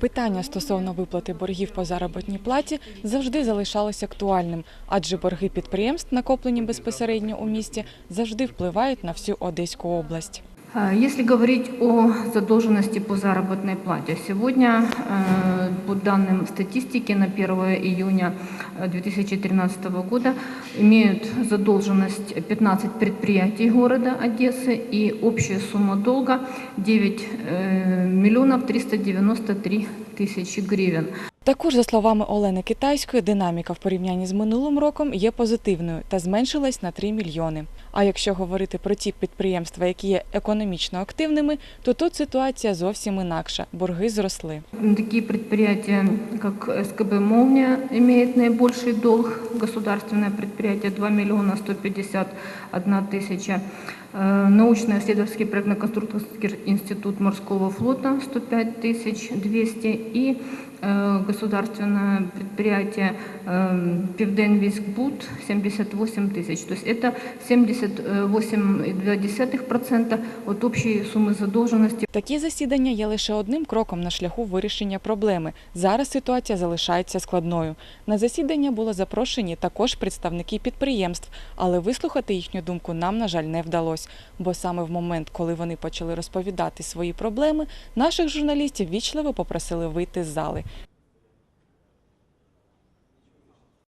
Питання стосовно виплати боргів по заробітній платі завжди залишалось актуальним, адже борги підприємств, накоплені безпосередньо у місті, завжди впливають на всю Одеську область. А, Если говорить о задолженности по заработной плате, сегодня э, по данным статистики на 1 июня э, 2013 года имеют задолженность 15 предприятий города Одессы и общая сумма долга 9 э, миллионов 393 тысячи гривен. Також, за словами Олени Китайської, динаміка в порівнянні з минулим роком є позитивною та зменшилась на 3 мільйони. А якщо говорити про ті підприємства, які є економічно активними, то тут ситуація зовсім інакша. Борги зросли. Такие предприятия, как СКБ «Молния» имеет наибольший долг, государственное предприятие 2 миллиона 151 тысяча, Э, научно-исследовательский проектно-конструкторский институт морского флота 105 тысяч 200 э, государственное предприятие э, Пивденвискбуд 78 тысяч. То есть это 78,2% от общей суммы задолженности Такі засідання є лише одним кроком на шляху вирішення проблеми. Зараз ситуація залишається складною. На засідання були запрошені також представники підприємств, але вислухати їхню думку нам, на жаль, не вдалося. Бо саме в момент, коли вони почали розповідати свої проблеми, наших журналістів вічливо попросили вийти з зали.